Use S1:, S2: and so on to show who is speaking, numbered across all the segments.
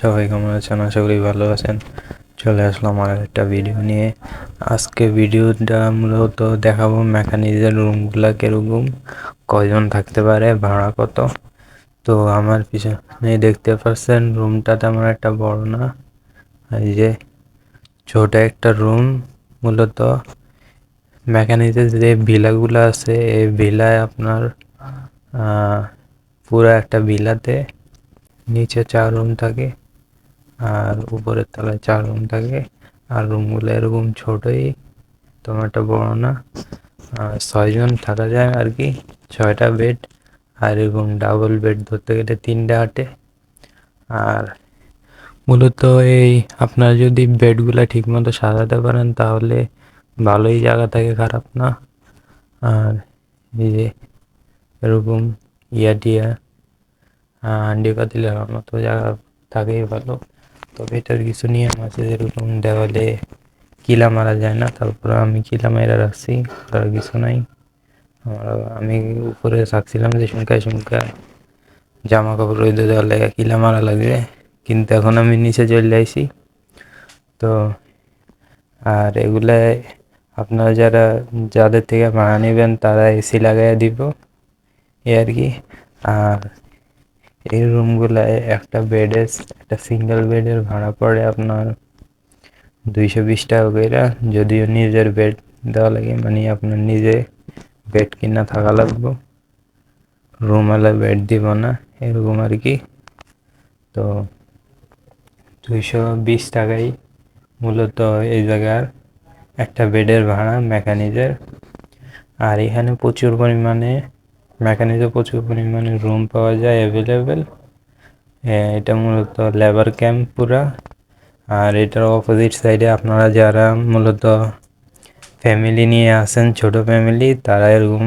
S1: সবাই কেমন আছেন? আশা করি ভালো আছেন। চলে আসলাম আর একটা ভিডিও নিয়ে। আজকে ভিডিওটা মূলত দেখাবো মেকানিজের রুমগুলা কীরকম, কয়জন থাকতে পারে, ভাড়া কত? তো আমার পিছনে দেখতে পাচ্ছেন, রুমটা তেমন একটা বড় না। এই যে ছোট একটা রুম, মূলত মেকানিজের যে ভিলাগুলো আছে, এই ভিলায় আপনার পুরো একটা ভিলাতে নিচে চার রুম থাকে। আর উপরের তলায় চার রুম থাকে। আর রুমগুলো এরকম ছোটই, তোমার একটা বড় না। ছয়জন থাকা যায় আর কি ছয়টা বেড আর এরকম ডাবল বেড ধরতে গেলে তিনটা আটে আর মূলত এই আপনার যদি বেডগুলো ঠিকমতো সাজাতে পারেন তাহলে ভালোই জায়গা থাকে, খারাপ না। আর এই যে এরকম ইয়া টিয়া হান্ডি পাতিল মতো জায়গা থাকেই ভালো। তবে এটার কিছু নিয়ম আছে যেরকম দেওয়ালে কিলা মারা যায় না, তারপর আমি কিলা মেরা রাখছি আর কিছু নাই। আমার, আমি উপরে থাকছিলাম যে সংখ্যায় সংখ্যা জামা কাপড় রইতে দেওয়ার লেগে কিলা মারা লাগবে, কিন্তু এখন আমি নিচে চলে আইছি। তো, আর এগুলা আপনারা যারা, যাদের থেকে ভাড়া নেবেন তারা এসি লাগাইয়া দিব, এ আর কি। আর এই রুমগুলায় একটা বেডের একটা সিঙ্গেল বেডের ভাড়া পড়ে আপনার দুইশো বিশ টাকা করে যদিও নিজের বেড দেওয়া লাগে মানে আপনার নিজে বেড কিনা থাকা লাগবে। রুমওয়ালা বেড দিব না, এরকম আর কি তো দুইশো বিশ টাকাই মূলত এই জায়গার একটা বেডের ভাড়া, মেকানিজের। আর এখানে প্রচুর পরিমাণে মেকানিজে প্রচুর পরিমাণে রুম পাওয়া যায় অ্যাভেলেবেল এটা মূলত লেবার ক্যাম্প পুরা। আর এটার অপোজিট সাইডে আপনারা যারা মূলত ফ্যামিলি নিয়ে আসেন, ছোট ফ্যামিলি তারা এরকম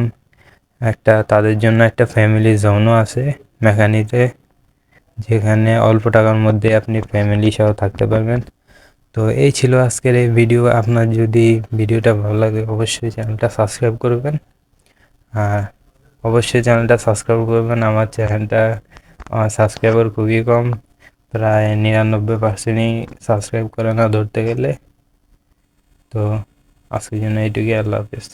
S1: একটা, তাদের জন্য একটা ফ্যামিলি জোনও আছে মেকানিতে, যেখানে অল্প টাকার মধ্যে আপনি ফ্যামিলি সহ থাকতে পারবেন। তো এই ছিল আজকের এই ভিডিও আপনার যদি ভিডিওটা ভালো লাগে, অবশ্যই চ্যানেলটা সাবস্ক্রাইব করবেন। আর অবশ্যই চ্যানেলটা সাবস্ক্রাইব করবেন। আমার চ্যানেলটা সাবস্ক্রাইবার খুবই কম। প্রায় নিরানব্বই পার্সেন্টই সাবস্ক্রাইব করে না ধরতে গেলে। তো আজকের জন্য এইটুকুই। আল্লাহ হাফিজ।